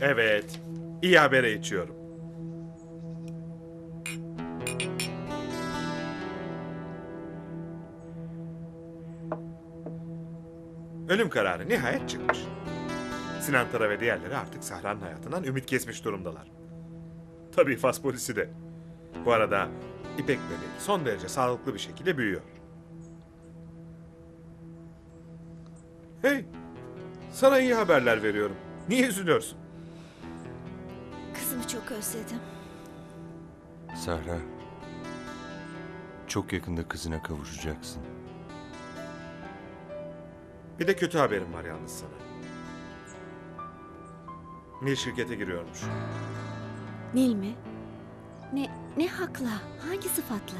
Evet. iyi habere içiyorum. Ölüm kararı nihayet çıkmış. Sinan Tara ve diğerleri artık Sahra'nın hayatından ümit kesmiş durumdalar. Tabii Fas polisi de. Bu arada İpek bebeği son derece sağlıklı bir şekilde büyüyor. Hey, sana iyi haberler veriyorum. Niye üzülüyorsun? Çok özledim. Sahra. Çok yakında kızına kavuşacaksın. Bir de kötü haberim var yalnız sana. Nil şirkete giriyormuş. Nil mi? Ne, ne hakla? Hangi sıfatla?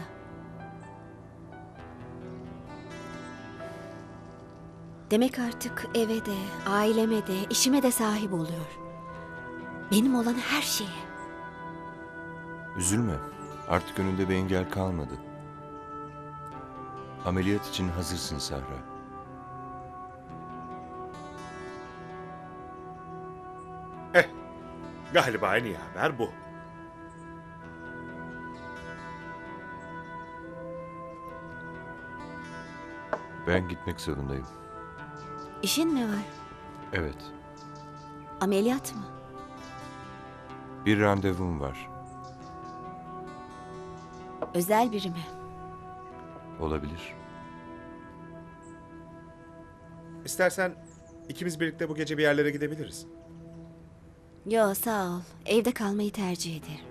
Demek artık eve de, aileme de, işime de sahip oluyor. Benim olan her şeye. Üzülme. Artık önünde bir engel kalmadı. Ameliyat için hazırsın Sahra. Eh, galiba en iyi haber bu. Ben gitmek zorundayım. İşin mi var? Evet. Ameliyat mı? Bir randevum var. Özel biri mi? Olabilir. İstersen ikimiz birlikte bu gece bir yerlere gidebiliriz. Yo sağ ol. Evde kalmayı tercih ederim.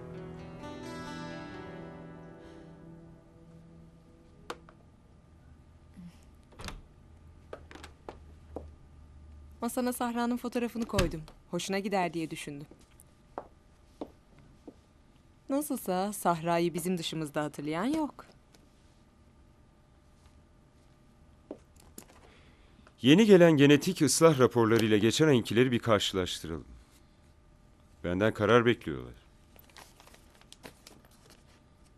Masana Sahra'nın fotoğrafını koydum. Hoşuna gider diye düşündüm. Nasılsa Sahra'yı bizim dışımızda hatırlayan yok. Yeni gelen genetik ıslah raporlarıyla geçen ayınkileri bir karşılaştıralım. Benden karar bekliyorlar.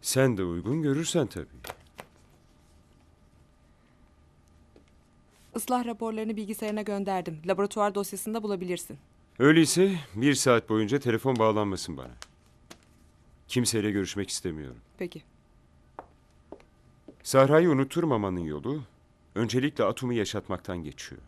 Sen de uygun görürsen tabii. Islah raporlarını bilgisayarına gönderdim. Laboratuvar dosyasında bulabilirsin. Öyleyse bir saat boyunca telefon bağlanmasın bana. Kimseyle görüşmek istemiyorum. Peki. Sahra'yı unutturmamanın yolu öncelikle atomu yaşatmaktan geçiyor.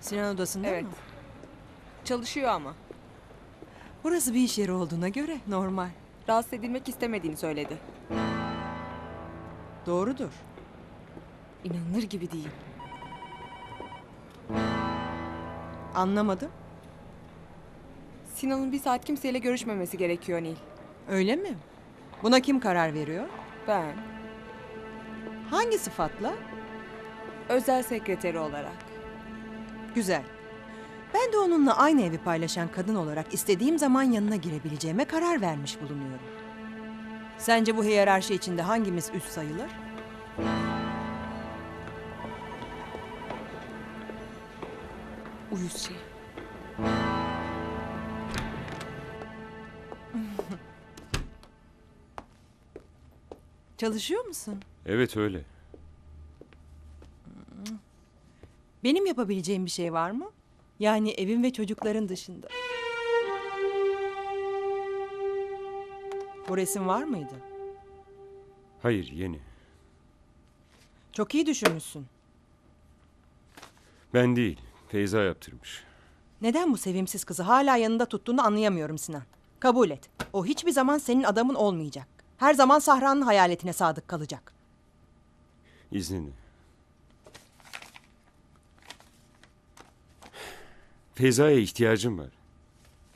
Sinan odasında Evet. mı? Çalışıyor ama. Burası bir iş yeri olduğuna göre normal. Rahatsız edilmek istemediğini söyledi. Doğrudur. İnanılır gibi değil. Anlamadım. Sinan'ın bir saat kimseyle görüşmemesi gerekiyor Nil. Öyle mi? Buna kim karar veriyor? Ben Hangi sıfatla? özel sekreteri olarak. Güzel. Ben de onunla aynı evi paylaşan kadın olarak istediğim zaman yanına girebileceğime karar vermiş bulunuyorum. Sence bu hiyerarşi içinde hangimiz üst sayılır? Uyuz şey. Çalışıyor musun? Evet öyle. Benim yapabileceğim bir şey var mı? Yani evim ve çocukların dışında. Bu resim var mıydı? Hayır yeni. Çok iyi düşünmüşsün. Ben değil. Feyza yaptırmış. Neden bu sevimsiz kızı hala yanında tuttuğunu anlayamıyorum Sinan. Kabul et. O hiçbir zaman senin adamın olmayacak. Her zaman Sahra'nın hayaletine sadık kalacak. İzninle. Feyza'ya ihtiyacım var.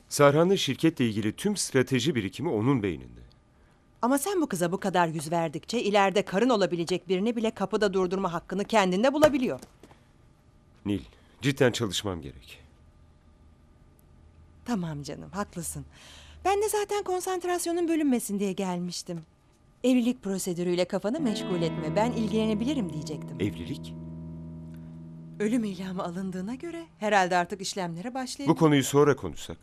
Sarhan'ın şirketle ilgili tüm strateji birikimi onun beyninde. Ama sen bu kıza bu kadar yüz verdikçe ileride karın olabilecek birini bile kapıda durdurma hakkını kendinde bulabiliyor. Nil, cidden çalışmam gerek. Tamam canım, haklısın. Ben de zaten konsantrasyonun bölünmesin diye gelmiştim. Evlilik prosedürüyle kafanı meşgul etme. Ben ilgilenebilirim diyecektim. Evlilik? Ölüm ilamı alındığına göre herhalde artık işlemlere başlayalım. Bu konuyu sonra konuşsak.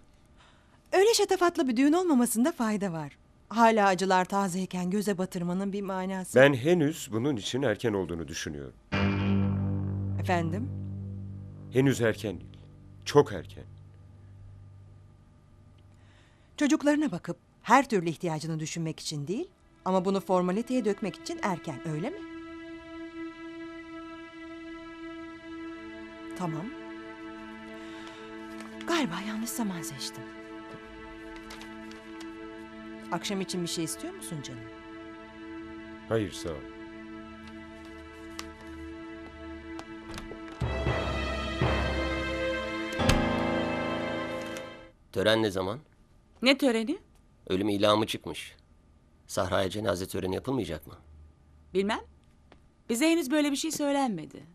Öyle şatafatlı bir düğün olmamasında fayda var. Hala acılar tazeyken göze batırmanın bir manası. Ben henüz bunun için erken olduğunu düşünüyorum. Efendim? Henüz erken değil. Çok erken. Çocuklarına bakıp her türlü ihtiyacını düşünmek için değil ama bunu formaliteye dökmek için erken öyle mi? Tamam. Galiba yanlış zaman seçtim. Akşam için bir şey istiyor musun canım? Hayır sağ ol. Tören ne zaman? Ne töreni? Ölüm ilamı çıkmış. Sahraya cenaze töreni yapılmayacak mı? Bilmem. Bize henüz böyle bir şey söylenmedi.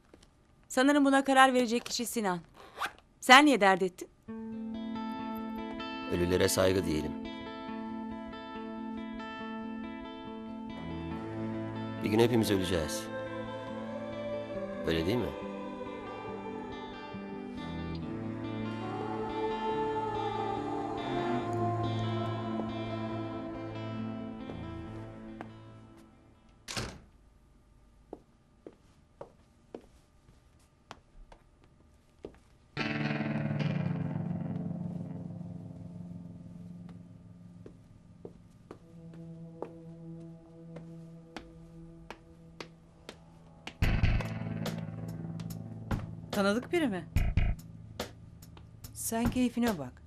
Sanırım buna karar verecek kişi Sinan. Sen niye dert ettin? Ölülere saygı diyelim. Bir gün hepimiz öleceğiz. Öyle değil mi? Tanıdık biri mi? Sen keyfine bak.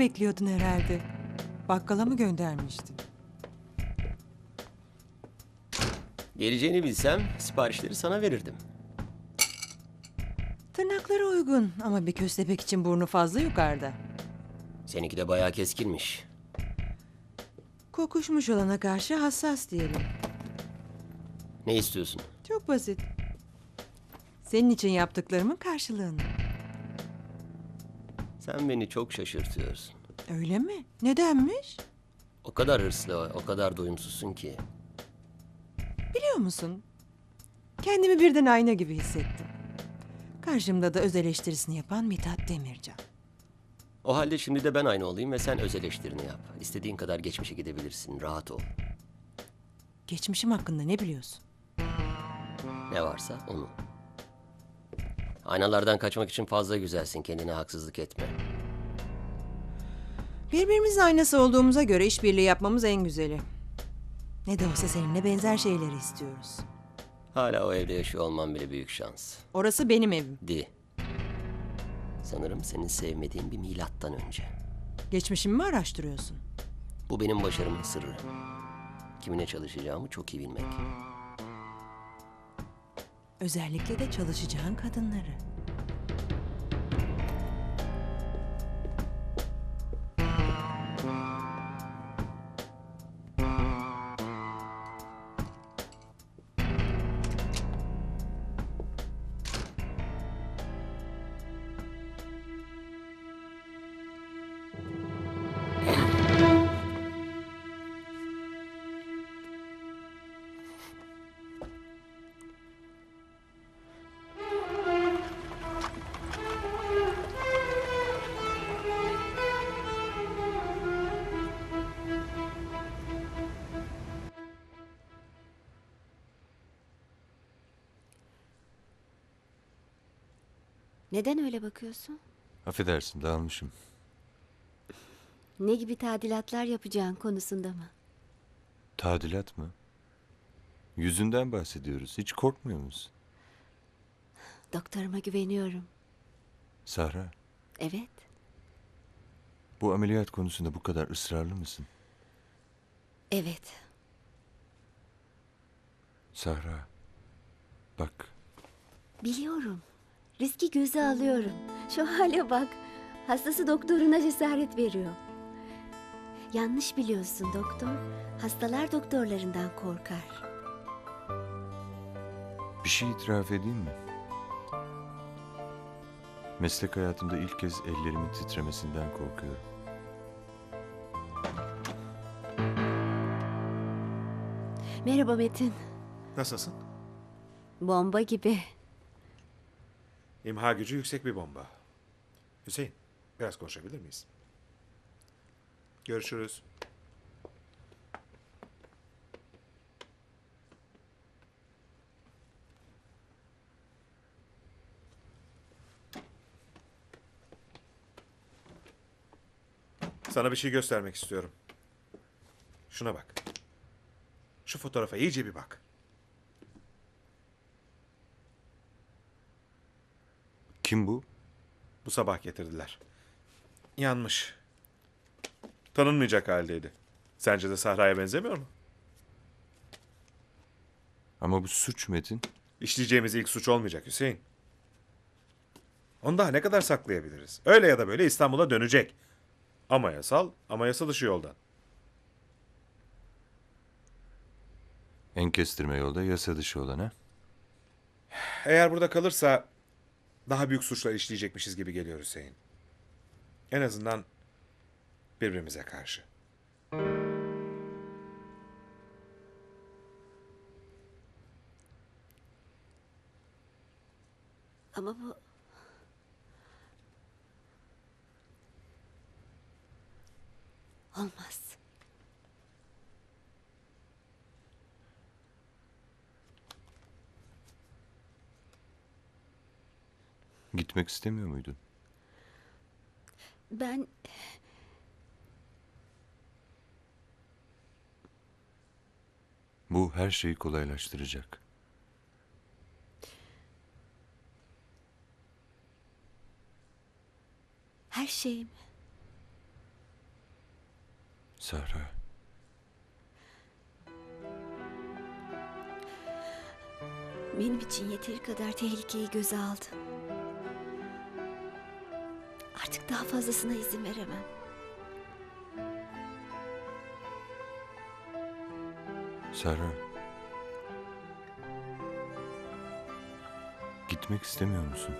Bekliyordun herhalde. Bakkala mı göndermiştin? Geleceğini bilsem siparişleri sana verirdim. Tırnakları uygun ama bir köstebek için burnu fazla yukarıda. Seninki de bayağı keskinmiş. Kokuşmuş olana karşı hassas diyelim. Ne istiyorsun? Çok basit. Senin için yaptıklarımın karşılığını. Sen beni çok şaşırtıyorsun. Öyle mi? Nedenmiş? O kadar hırslı, o kadar doyumsuzsun ki. Biliyor musun? Kendimi birden ayna gibi hissettim. Karşımda da öz eleştirisini yapan Mithat Demircan. O halde şimdi de ben aynı olayım ve sen öz eleştirini yap. İstediğin kadar geçmişe gidebilirsin, rahat ol. Geçmişim hakkında ne biliyorsun? Ne varsa onu. Aynalardan kaçmak için fazla güzelsin, kendine haksızlık etme. Birbirimizin aynası olduğumuza göre işbirliği yapmamız en güzeli. Ne de olsa seninle benzer şeyleri istiyoruz. Hala o evde yaşıyor olman bile büyük şans. Orası benim evim. Di. Sanırım senin sevmediğin bir milattan önce. Geçmişimi mi araştırıyorsun? Bu benim başarımın sırrı. Kimine çalışacağımı çok iyi bilmek. Özellikle de çalışacağın kadınları. Neden öyle bakıyorsun? Affedersin dağılmışım. Ne gibi tadilatlar yapacağın konusunda mı? Tadilat mı? Yüzünden bahsediyoruz. Hiç korkmuyor musun? Doktoruma güveniyorum. Sahra, Evet. bu ameliyat konusunda bu kadar ısrarlı mısın? Evet. Sahra, bak Biliyorum. Riski göze alıyorum. Şu hale bak. Hastası doktoruna cesaret veriyor. Yanlış biliyorsun doktor. Hastalar doktorlarından korkar. Bir şey itiraf edeyim mi? Meslek hayatımda ilk kez ellerimin titremesinden korkuyorum. Merhaba Metin. Nasılsın? Bomba gibi. İmha gücü yüksek bir bomba. Hüseyin, biraz konuşabilir miyiz? Görüşürüz. Sana bir şey göstermek istiyorum. Şuna bak. Şu fotoğrafa iyice bir bak. Kim bu? Bu sabah getirdiler. Yanmış. Tanınmayacak haldeydi. Sence de Sahra'ya benzemiyor mu? Ama bu suç Metin. İşleyeceğimiz ilk suç olmayacak Hüseyin. Onu daha ne kadar saklayabiliriz? Öyle ya da böyle İstanbul'a dönecek. Ama yasal, ama yasa dışı yoldan. En kestirme yolda yasa dışı olan ha? Eğer burada kalırsa daha büyük suçlar işleyecekmişiz gibi geliyor Hüseyin. En azından birbirimize karşı. Ama bu... Olmaz. Gitmek istemiyor muydun? Ben... Bu her şeyi kolaylaştıracak. Her şeyim. Sahra. Benim için yeteri kadar tehlikeyi göze aldın. Artık daha fazlasına izin veremem. Sahra. Gitmek istemiyor musun?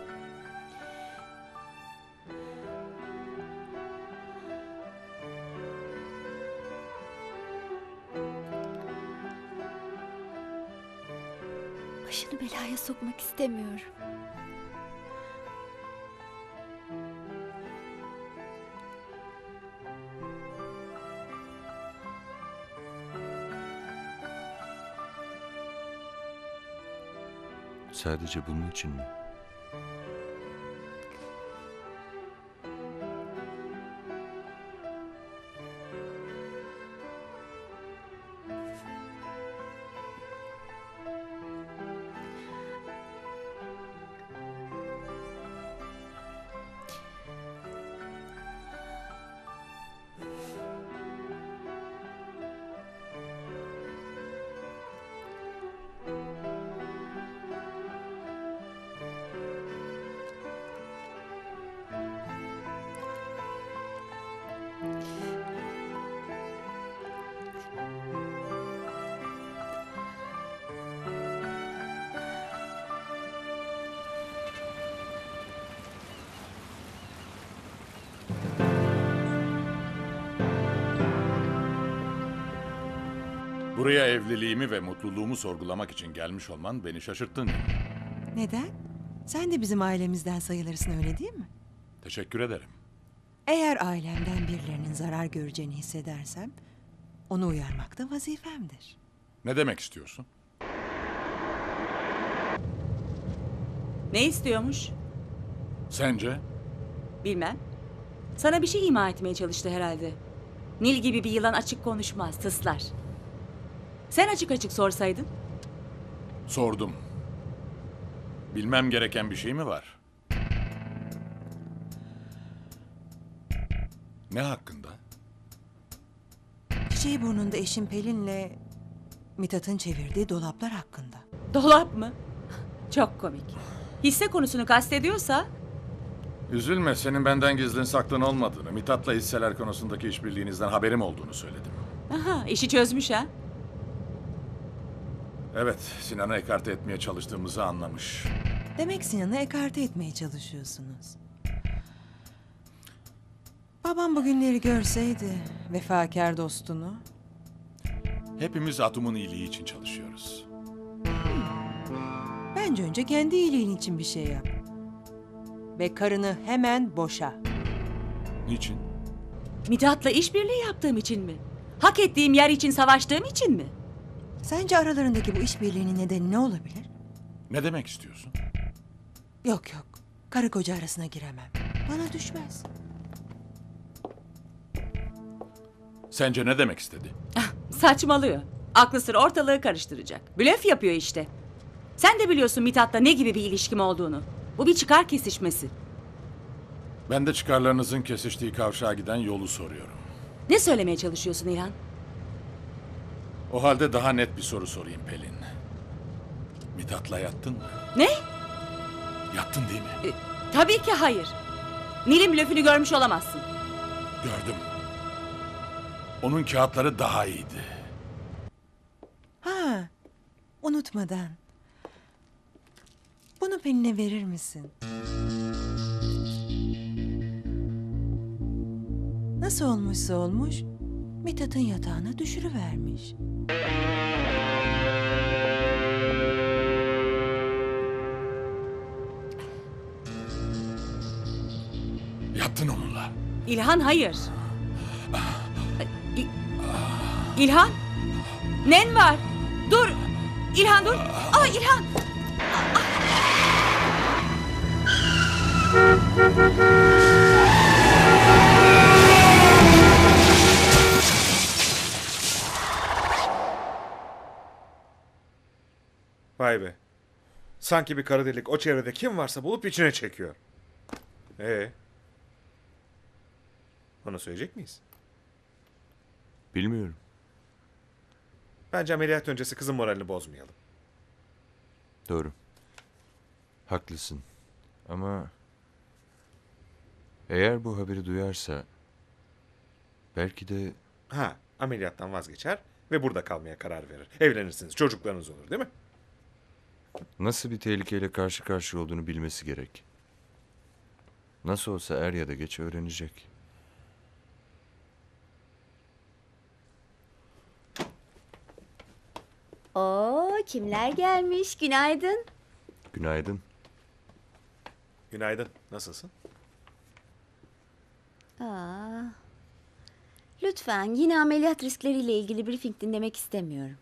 Başını belaya sokmak istemiyorum. Sadece bunun için mi? Buraya evliliğimi ve mutluluğumu sorgulamak için gelmiş olman beni şaşırttın. Neden? Sen de bizim ailemizden sayılırsın öyle değil mi? Teşekkür ederim. Eğer ailemden birilerinin zarar göreceğini hissedersem onu uyarmak da vazifemdir. Ne demek istiyorsun? Ne istiyormuş? Sence? Bilmem. Sana bir şey ima etmeye çalıştı herhalde. Nil gibi bir yılan açık konuşmaz, tıslar. Sen açık açık sorsaydın. Sordum. Bilmem gereken bir şey mi var? Ne hakkında? Çiçeği burnunda eşim Pelin'le Mithat'ın çevirdiği dolaplar hakkında. Dolap mı? Çok komik. hisse konusunu kastediyorsa Üzülme, senin benden gizlin saklın olmadığını, Mithat'la hisseler konusundaki işbirliğinizden haberim olduğunu söyledim. aha, işi çözmüş ha. Evet, Sinan'ı ekarte etmeye çalıştığımızı anlamış. Demek Sinan'ı ekarte etmeye çalışıyorsunuz. Babam bugünleri görseydi vefakar dostunu. Hepimiz Atom'un iyiliği için çalışıyoruz. Bence önce kendi iyiliğin için bir şey yap. Ve karını hemen boşa. Niçin? Mithat'la işbirliği yaptığım için mi? Hak ettiğim yer için savaştığım için mi? Sence aralarındaki bu işbirliğinin nedeni ne olabilir? Ne demek istiyorsun? Yok yok. Karı koca arasına giremem. Bana düşmez. Sence ne demek istedi? Saçmalıyor. Aklı sıra ortalığı karıştıracak. Blöf yapıyor işte. Sen de biliyorsun Mithat'la ne gibi bir ilişkim olduğunu. Bu bir çıkar kesişmesi. Ben de çıkarlarınızın kesiştiği kavşağa giden yolu soruyorum. Ne söylemeye çalışıyorsun İlhan? O halde daha net bir soru sorayım Pelin. Mithat'la yattın mı? Ne? Yattın değil mi? E, tabii ki hayır. Nil'in blöfünü görmüş olamazsın. Gördüm. Onun kağıtları daha iyiydi. Ha, unutmadan. Bunu Pelin'e verir misin? Nasıl olmuşsa olmuş, Mithat'ın yatağına düşürüvermiş. Yattın onunla. İlhan hayır. İ- İlhan? Nen var? Dur. İlhan dur. Aa İlhan. Vay be. Sanki bir kara delik o çevrede kim varsa bulup içine çekiyor. Ee? Onu söyleyecek miyiz? Bilmiyorum. Bence ameliyat öncesi kızın moralini bozmayalım. Doğru. Haklısın. Ama eğer bu haberi duyarsa belki de Ha, ameliyattan vazgeçer ve burada kalmaya karar verir. Evlenirsiniz, çocuklarınız olur değil mi? Nasıl bir tehlikeyle karşı karşıya olduğunu bilmesi gerek. Nasıl olsa er ya da geç öğrenecek. Oo, kimler gelmiş? Günaydın. Günaydın. Günaydın, nasılsın? Aa. Lütfen yine ameliyat riskleriyle ilgili briefing dinlemek istemiyorum.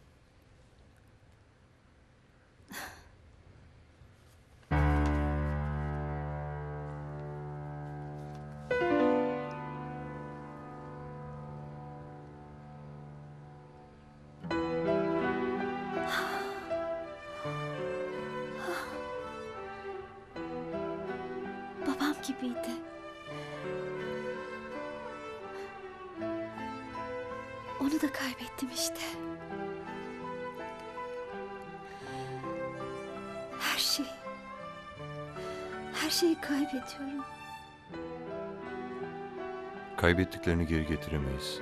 Kaybettiklerini geri getiremeyiz.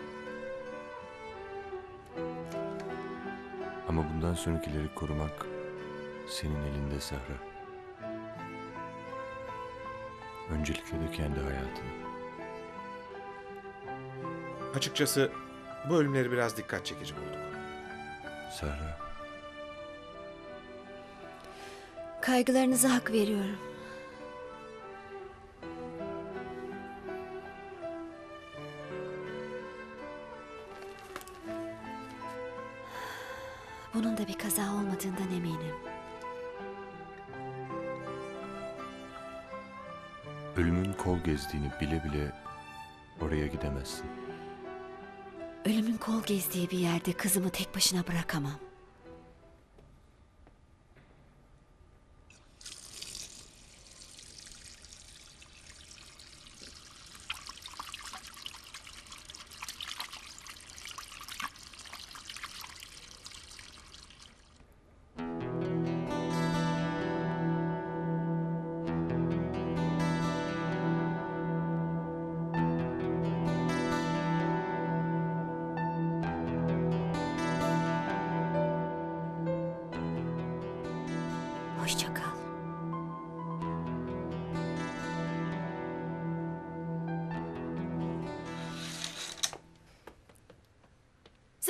Ama bundan sonrakileri korumak senin elinde Sahra. Öncelikle de kendi hayatını. Açıkçası bu ölümleri biraz dikkat çekici bulduk. Sahra, Kaygılarınıza hak veriyorum. Gezdiğini bile bile oraya gidemezsin. Ölümün kol gezdiği bir yerde kızımı tek başına bırakamam.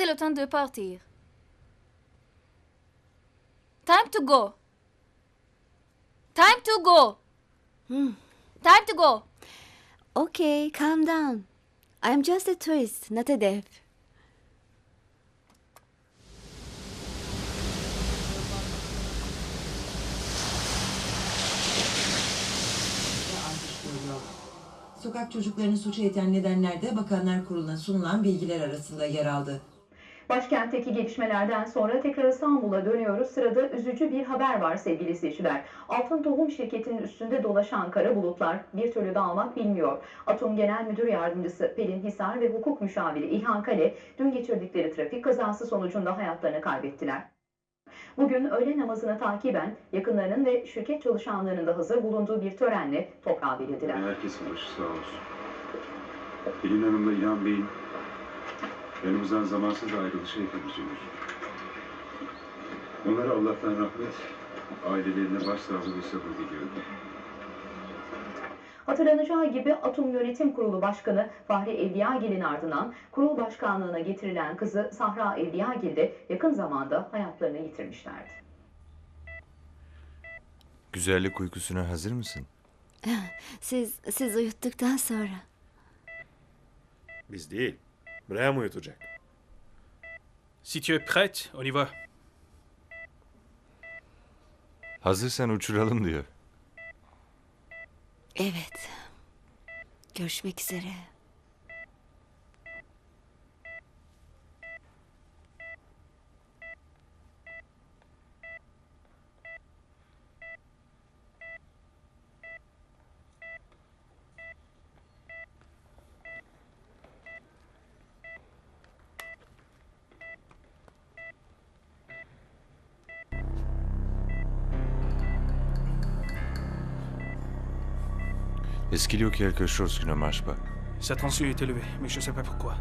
Le temps de partir. Time to go. Time to go. Time to go. Okay, calm down. I'm just a tourist, not a deaf. Sokak çocuklarını suça iten nedenlerde Bakanlar Kurulu'na sunulan bilgiler arasında yer aldı. Başkentteki gelişmelerden sonra tekrar İstanbul'a dönüyoruz. Sırada üzücü bir haber var sevgili izleyiciler. Altın Tohum şirketinin üstünde dolaşan kara bulutlar bir türlü dağılmak bilmiyor. Atom Genel Müdür Yardımcısı Pelin Hisar ve hukuk müşaviri İlhan Kale dün geçirdikleri trafik kazası sonucunda hayatlarını kaybettiler. Bugün öğle namazına takiben yakınlarının ve şirket çalışanlarının da hazır bulunduğu bir törenle toprağa verildiler. Herkesin başı sağ olsun. Pelin Hanım'la İlhan Bey'in yanımızdan zamansız ayrılışı hepimizi üzdü. Onlara Allah'tan rahmet, ailelerine başsağlığı ve sabır diliyorum. Hatırlanacağı gibi Atom Yönetim Kurulu Başkanı Fahri Evliyagil'in ardından kurul başkanlığına getirilen kızı Sahra Evliyagil de yakın zamanda hayatlarını yitirmişlerdi. Güzellik uykusuna hazır mısın? Siz, siz uyuttuktan sonra. Biz değil. Braham uyutacak. Si tu es prête, on y va. Hazırsan uçuralım diyor. Evet. Görüşmek üzere. Est-ce qu'il y a quelque chose qui ne marche pas Sa tension est élevée, mais je sais pas pourquoi.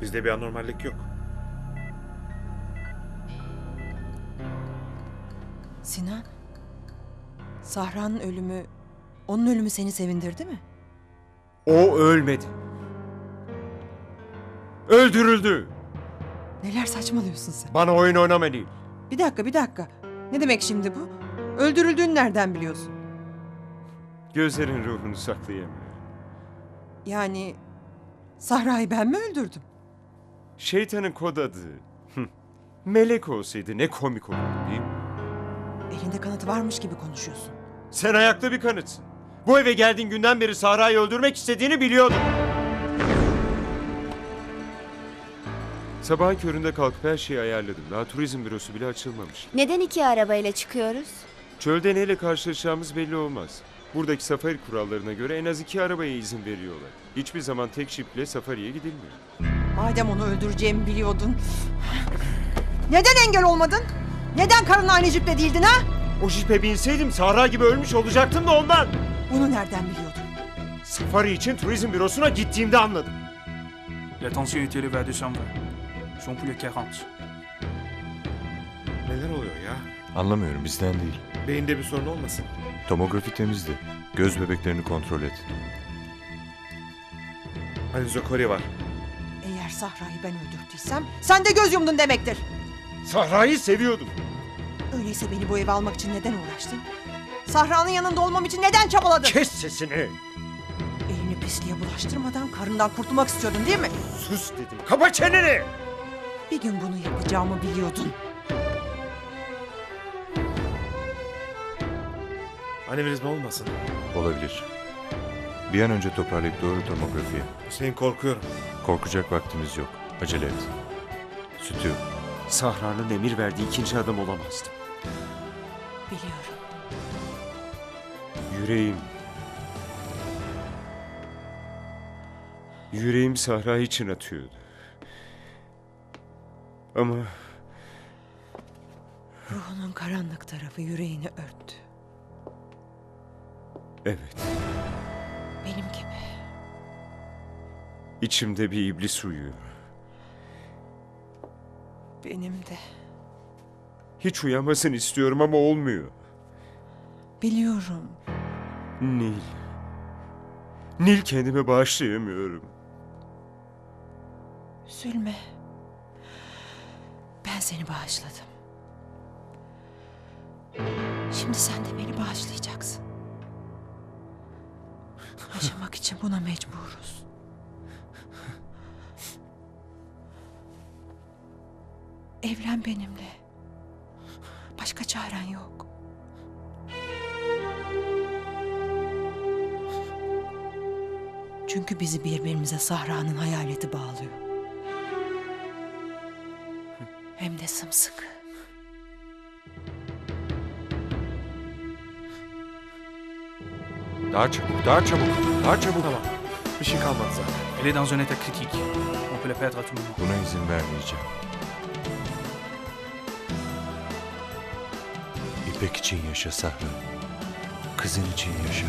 Bizde bir anormallik yok. Sinan, Sahra'nın ölümü, onun ölümü seni sevindirdi mi? O ölmedi. Öldürüldü. Neler saçmalıyorsun sen? Bana oyun oynama değil. Bir dakika, bir dakika. Ne demek şimdi bu? Öldürüldüğünü nereden biliyorsun? Gözlerin ruhunu saklayamıyor. Yani Sahra'yı ben mi öldürdüm? Şeytanın kod adı. Hı. Melek olsaydı ne komik olurdu değil mi? Elinde kanıtı varmış gibi konuşuyorsun. Sen ayakta bir kanıtsın. Bu eve geldiğin günden beri Sahra'yı öldürmek istediğini biliyordum. Sabahın köründe kalkıp her şeyi ayarladım. Daha turizm bürosu bile açılmamış. Neden iki arabayla çıkıyoruz? Çölde neyle karşılaşacağımız belli olmaz. Buradaki safari kurallarına göre en az iki arabaya izin veriyorlar. Hiçbir zaman tek jiple safariye gidilmiyor. Madem onu öldüreceğimi biliyordun. Neden engel olmadın? Neden karınla aynı jiple değildin ha? O jipe binseydim Sahra gibi ölmüş olacaktım da ondan. Bunu nereden biliyordun? Safari için turizm bürosuna gittiğimde anladım. La tension est élevée à 220. J'en plus 40. Neler oluyor ya? Anlamıyorum bizden değil. Beyinde bir sorun olmasın. Tomografi temizdi. Göz bebeklerini kontrol et. Hani Zokori var. Eğer Sahra'yı ben öldürdüysem sen de göz yumdun demektir. Sahra'yı seviyordum. Öyleyse beni bu eve almak için neden uğraştın? Sahra'nın yanında olmam için neden çabaladın? Kes sesini. Elini pisliğe bulaştırmadan karından kurtulmak istiyordun değil mi? Sus dedim. Kapa çeneni. Bir gün bunu yapacağımı biliyordun. Anevrizma olmasın. Olabilir. Bir an önce toparlayıp doğru tomografiye. Hüseyin korkuyorum. Korkacak vaktimiz yok. Acele et. Sütü. Sahra'nın emir verdiği ikinci adam olamazdım. Biliyorum. Yüreğim. Yüreğim Sahra için atıyordu. Ama Ruhunun karanlık tarafı yüreğini örttü. Evet, Benim gibi. içimde bir iblis uyuyor. Benim de. Hiç uyanmasını istiyorum ama olmuyor. Biliyorum. Nil. Nil kendime bağışlayamıyorum. Üzülme. Ben seni bağışladım. Şimdi sen de beni bağışlayacaksın. Yaşamak için buna mecburuz. Evlen benimle. Başka çaren yok. Çünkü bizi birbirimize Sahra'nın hayaleti bağlıyor. Hem de sımsıkı. Daha çabuk, daha çabuk, daha çabuk. Tamam. Bir şey kalmadı zaten. Elle est dans un état critique. On peut la perdre à tout moment. Buna izin vermeyeceğim. İpek için yaşa Sahra. Kızın için yaşa.